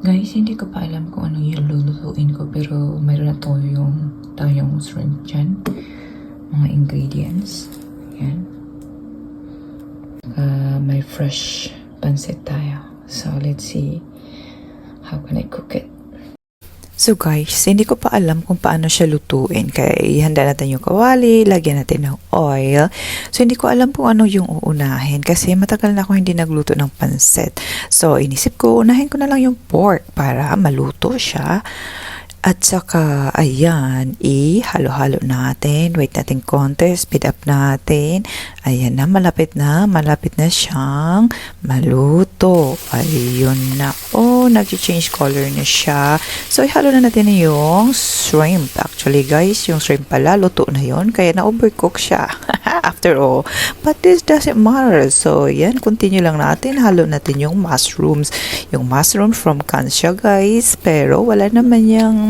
Guys, hindi ko pa alam kung anong yung lulutuin ko pero mayroon na tayo yung tayong shrimp dyan. Mga ingredients. Yan. Uh, may fresh pancit tayo. So, let's see how can I cook it. So guys, hindi ko pa alam kung paano siya lutuin. Kaya ihanda natin yung kawali, lagyan natin ng oil. So hindi ko alam kung ano yung uunahin kasi matagal na ako hindi nagluto ng pansit. So inisip ko, unahin ko na lang yung pork para maluto siya. At saka, ayan, i-halo-halo natin. Wait natin konti, speed up natin. Ayan na, malapit na, malapit na siyang maluto. Ayun na. Oh, nag-change color na siya. So, ihalo na natin yung shrimp. Actually, guys, yung shrimp pala, luto na yon Kaya na-overcook siya. After all. But this doesn't matter. So, yan, continue lang natin. Halo natin yung mushrooms. Yung mushroom from Kansya, guys. Pero, wala naman yung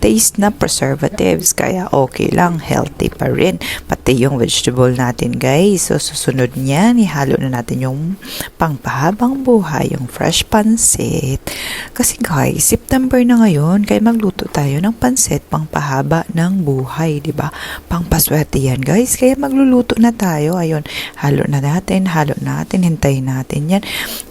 taste na preservatives. Kaya, okay lang. Healthy pa rin. Pati yung vegetable natin, guys. So, susunod niyan, ihalo na natin yung pangpahabang buhay, yung fresh pansit. Kasi, guys, September na ngayon, kaya magluto tayo ng pansit pangpahaba ng buhay, di ba? Pangpaswerte yan, guys. Kaya magluluto na tayo. Ayun, halo na natin, halo natin, hintayin natin yan.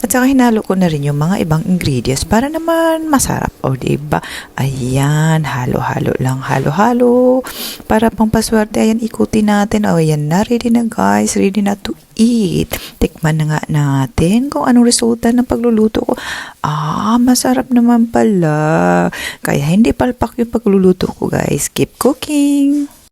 At saka hinalo ko na rin yung mga ibang ingredients para naman masarap. O, di ba? Ayan, halo-halo lang, halo-halo. Para pangpaswerte, ayan, ikutin natin. O, ayan na, ready na guys, ready na to eat. Tikman na nga natin kung anong resulta ng pagluluto ko. Ah, masarap naman pala. Kaya hindi palpak yung pagluluto ko guys. Keep cooking!